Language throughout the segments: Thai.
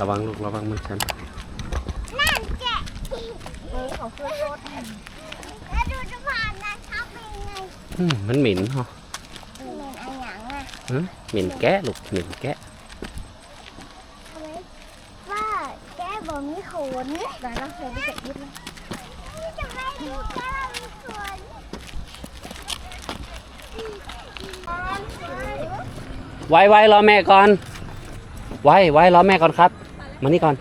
ระวังลูกระวังมันชันนั่นแกะนี่ของขึ้นรถแล้วดูจะผ่านนะครับเป็นไงอืมมันเหม็นเหรอเป็นอะไรอย่างอะฮะเหม็นแกะลูกเหม็นแกะทำไมว่าแกะบ่มีขนแต่เราเคยไปเก็บยึดเลยจะไม่ดูแกะเรามีขนไว้ไว้รอแม่ก่อน ไว้ไว้รอแม่ก่อนครับ มานี่ก่อน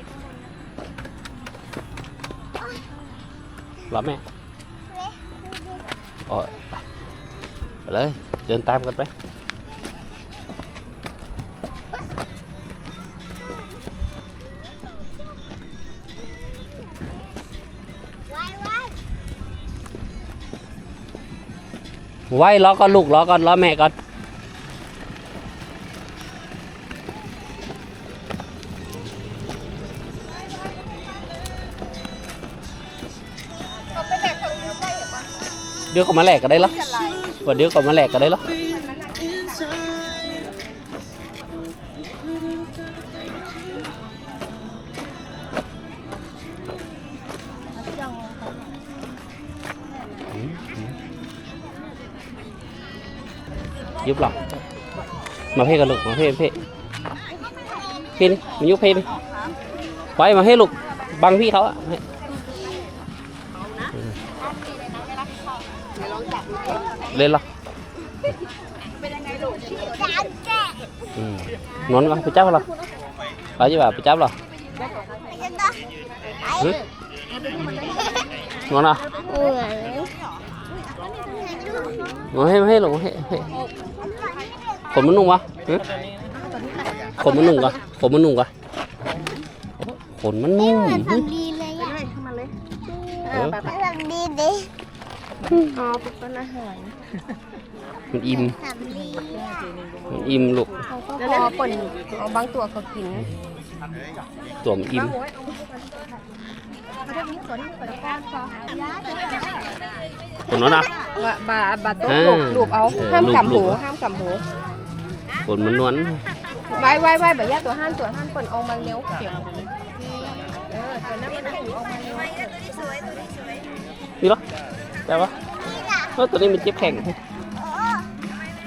รอแม่โอ้ยไปไปเลย เดินตามกันไป ไว้ไว้ไว้รอก่อนลูกรอก่อนรอแม่ก่อน ดี๋ยวขอมาแหลกกันได้เหรอว่าเดี๋ยวขอมาแหลกกันได้เหรอยุบหลังมาเพ่กันลูกมาเพ่เพ่เพ่นี่มายุบเพ่นไปมาเพ่ลูกบังพี่เขาอะ lên lo จานแกะ ừ. nón con phải chấp lo phải chứ bà phải chấp lo ไปกันต่อ ừ. ngon à เหมือน ngon hết hết lục hết hết khổn muốn nung quá ừ? khổn muốn nung quá khổn muốn nung quá khổn muốn เหมือน nung ทำดีเลยอะเออทำดี ดิอ๋อเป็นอาหารมันอิ่มทำดีมันอิ่มลูกเขาก็พอเปิ่นเอาบางตัวเขากินตัวมันอิ่มคนนั้นอะว่าบาบาโต๊ะอ่าลูบลูบเอาเออห้ามลูบกำลูหูบห้ามกำหูคนมันนวลไว้ไว้ไว้แบบยาตัวห้ามตัวห้ามเปิ่นเอามาเลี้ยวเขียวเออตัวนั้นมันถูเอามาเลี้ยว นี่เหรอได้ปะเออตัวนี้มันเจ็บแข็ง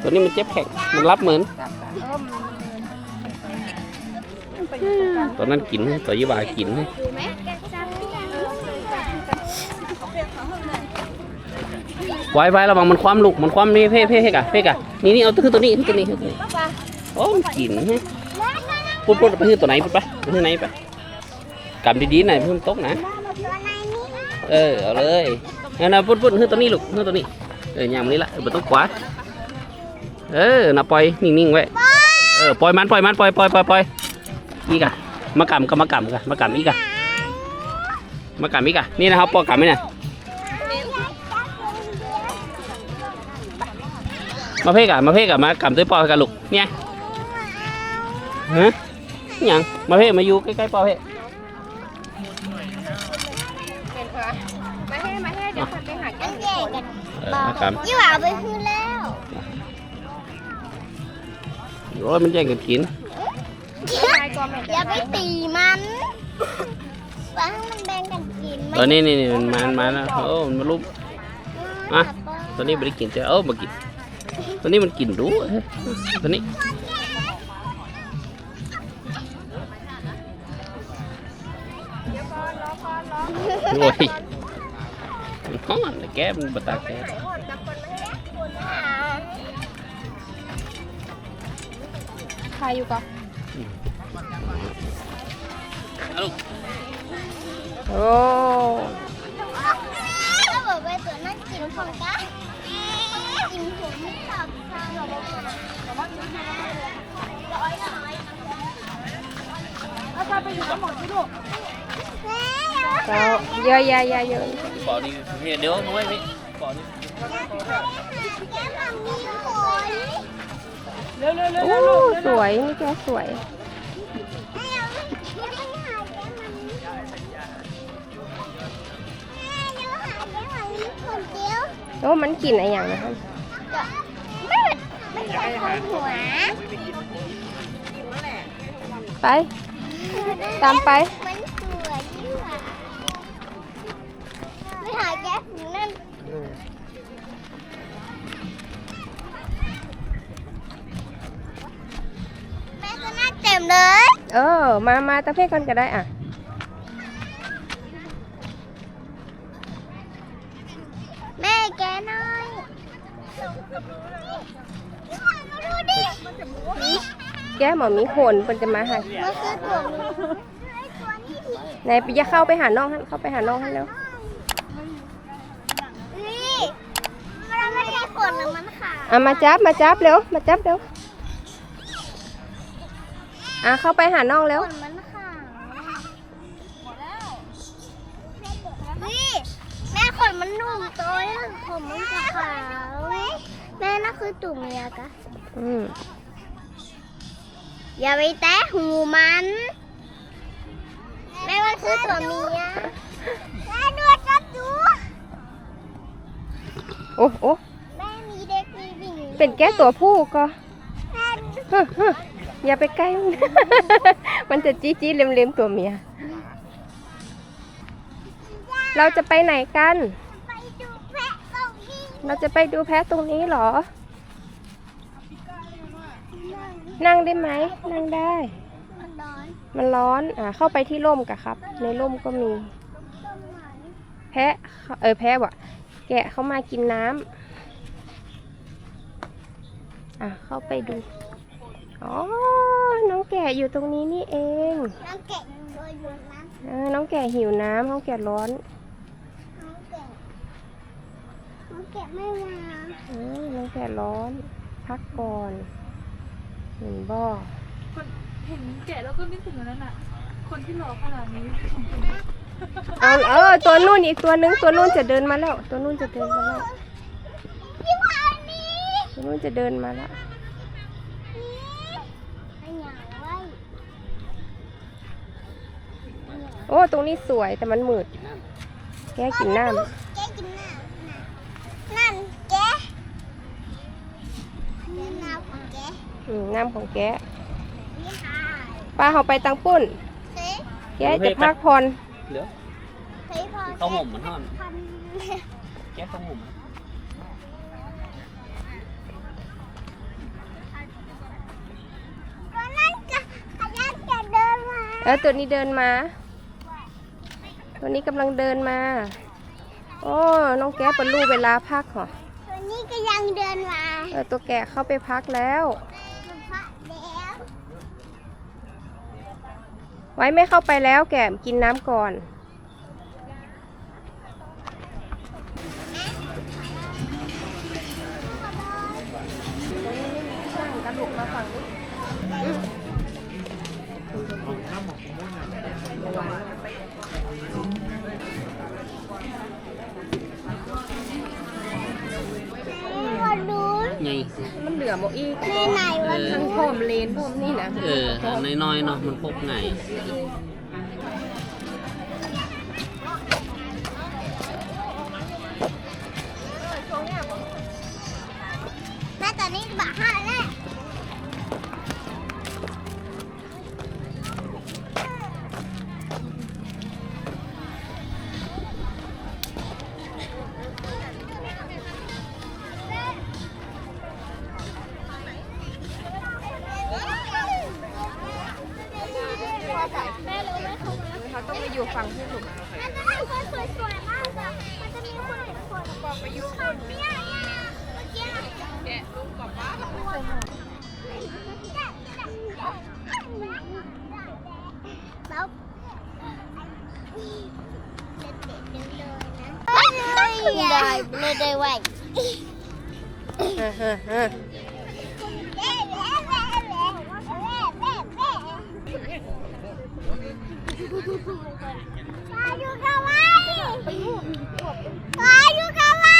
ตัวนี้มันเจ็บแข็ง มันรับเหมือนจับกันเอนตัวนั้นกิน ตัวยี่บากินไว้ไว้ระวังมันคว่ำลูก มันคว่ำนี่เพ่เพ่เพ่กะเพ่กะนี่นี่เอาตัวนตัวนี้ตัวนี้ตัวนี้โอ้กินปุ๊บปุ๊บไปขึ้นตัวไหนปุ๊บไปไปขึ้นไหนไปกำดีๆหน่อยเพิ่มตกนะนนี่ เออเอาเลยงั้นนะปุ๊บปุ๊บขึ้นตัวนี้ลูกขึ้นตัวนี้เออยามนี้ละเออมันต้องขวาเออน่ะปล่อยนิ่งๆไว้เออปล่อยมันปล่อยมันปล่อยปล่อยปล่อยปล่อยอีกอะมากำก็มากำกันมากำอีกอะมากำอีกอะนี่นะครับปอกำไหมเนี่ยมาเพ่กะมาเพ่กะมากำตัวยปอกันลูกเนี่ยฮะอิหยังมาเพ่มาอยู่ใกล้ๆปอเพ่ เป็นเออมาให้มาให้เดี๋ยวคนไปหาแก้มันวแย่กันเออมากำยี่หว่าเอาไปคืนแล้วโอ้ยมันแย่งกันกินอย่าไปตีมันฟังมันแบ่งกันกินตอนนี้นี่นี่มันมันมาแล้วโอ้มันมาลุมอะ ตอนนี้ไม่ได้กินแต่เออมากินตอนนี้มันกินดูเฮ้ยตอนนี้ โอ้ยมันฮ้อนแกมันบตากแกใครอยู่ก็เอาลูกโอ้ถ้าบอกไปตัวนั่นกินของกันกินหัวไม่ตอบข้าวเราบอกว่าร้อยร้อยแล้วก็ไปอยู่กับหมอที่ลู กแม่เจ้าเยอะแยะเยอะเยอะ bỏ đi Nè, đứa nó quay đi bỏ đi แกมันมีขนเร็วเร็วเร็วเร็ว หาแก๊สอยู่นั่นแม่ก็น่าเต็มเลย เออ มามาตะเพ่กันก็ได้อะแม่แกหน่อยมาดูดิแกหมอมีโหนเพิ่นจะมาหามันคือตัวนี้ตัวนี้ดิไหนไปอย่าเข้าไปหาน้องฮันเข้าไปหาน้องฮันแล้ว นี่มัน ไม่ใช่ขนหรือมันขาวอะมาจับมาจับเร็วมาจับเร็วอะเข้าไปหาน้องเร็ว ขนมันขาวนี่แม่ขนมันนุ่มตัวนึงขนมันขาวแม่นั่นคือตุ่มเมียกะอืมอย่าไปแตะหูมัน แม่มันคือตัวเมียแม่ดูจับดู โอ้โอ้ แม่มีเด็กมีบิ่ง เป็นแก้ตัวผู้ก็แม่ฮึ่มฮึ่มอย่าไปใกล้ มันมันจะจี้จี้เล็มเล็มๆตัวเมีย เราจะไปไหนกันไปดูแพะตรงนี้เราจะไปดูแพะตรงนี้เหรอ นั่งได้ไหม นั่งได้มันร้อนมันร้อน อ่า เข้าไปที่ร่มกะครับ ในร่มก็มีต้นไม้แพะ เออ แพะว่ะแกะเข้ามากินน้ำ อะเข้าไปดู อ๋อ น้องแกะอยู่ตรงนี้นี่เอง น้องแกะตัวอยู่นะเออน้องแกะหิวน้ำน้องแกะร้อนน้องแกะน้องแกะไม่มาเออน้องแกะร้อน พักก่อนเห็นบ่คนเห็นแกะแล้วก็นึกถึงอันนั้นอะ คนที่รอขนาดนี้เอาเออตัวนู่นอีกตัวนึงตัวนู่นจะเดินมาแล้ว ตัวนู่นจะเดินมาแล้วยี่ห้อนี้ตัว นู่นจะเดินมาแล้วนี่อันอย่างไว้โอ้ ตรงนี้สวยแต่มันมืด แกกินน้แกะกินน้ำนั่นแกะนี่น้ำของแกะำอืมน้ำของแกนี่ค่ะป้าเขาไปตังปุ้นเฮ้ยแกจะพักผ่อนเดี๋ยวเฮ้ยพอข้าวหอมมันห่อนพันแก้ข้าวหอมตั เออตัวนี้เดินมา ตัวนี้กำลังเดินมา โอ้น้องแกเป็นลูกเวลาพักเหรอตัวนี้ก็ยังเดินมา เออตัวแกะเข้าไปพักแล้วมันพระแล้วไว้ไม่เข้าไปแล้วแกะกินน้ำก่อนมา ดูไง มันเหลือหมดอีกในไหนวะทั้งพร้อมเลนพร้อมนี่นะเอออันน้อยๆเนาะมันพกไงแม่ตอนนี้บาห้าแล้ว ได้เลยได้ไว้อ่าฮะฮะปลาอยู่กับไว้ปลาอยู่กับไว้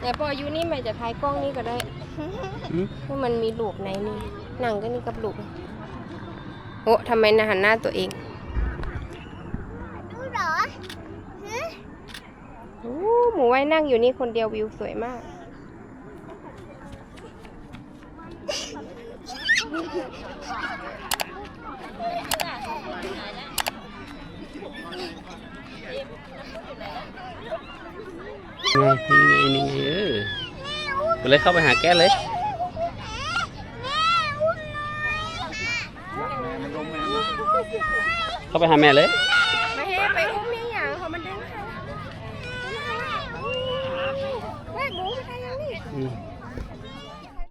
แต่พออยู่นี่ไม่จะถ่ายกล้องนี่ก็ได้อืมให้มันมีลูกในนี่หนังก็นี่กับลูกโอ้ทำไมนะหันหน้าตัวเอง ดูเหรอฮะ โอ้หมูไว้นั่งอยู่นี่คนเดียววิวสวยมากมไงนี่ไงนี่ไงเออไปเลยเข้าไปหาแก้เลยเข้าไปหาแม่เลยแม่